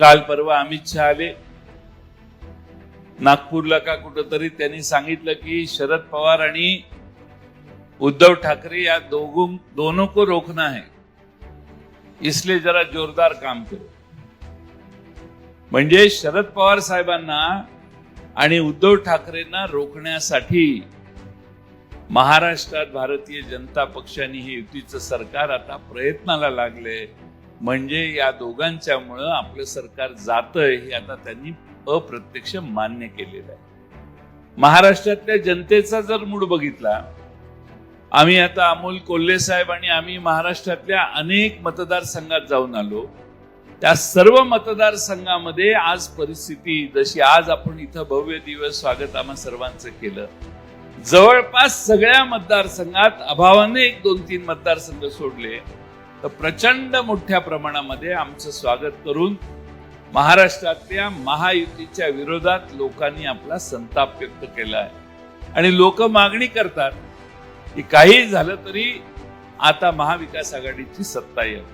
काल परवा अमित शहा आले. नागपूरला का कुठंतरी त्यांनी सांगितलं की शरद पवार आणि उद्धव ठाकरे या दोघं दोनों को रोकना है. इसलिए जरा जोरदार काम करू. म्हणजे शरद पवार साहेबांना आणि उद्धव ठाकरेंना रोखण्यासाठी महाराष्ट्रात भारतीय जनता पक्षाने हे युतीचं सरकार आता प्रयत्नाला लागले म्हणजे या दोघांच्यामुळं आपलं सरकार जातंय हे आता त्यांनी अप्रत्यक्ष मान्य केलेलं आहे. महाराष्ट्रातल्या जनतेचा जर मूड बघितला आम्ही आता अमोल कोल्हे साहेब आणि आम्ही महाराष्ट्रातल्या अनेक मतदारसंघात जाऊन आलो. त्या सर्व मतदारसंघामध्ये आज परिस्थिती जशी आज आपण इथं भव्य दिवस स्वागत आम्हा सर्वांचं केलं. जवळपास सगळ्या मतदारसंघात अभावाने एक दोन तीन मतदारसंघ सोडले. तर प्रचंड मोठ्या प्रमाणामध्ये आमचं स्वागत करून महाराष्ट्रातल्या महायुतीच्या विरोधात लोकांनी आपला संताप व्यक्त केला आहे. आणि लोक मागणी करतात की काही झालं तरी आता महाविकास आघाडीची सत्ता येईल.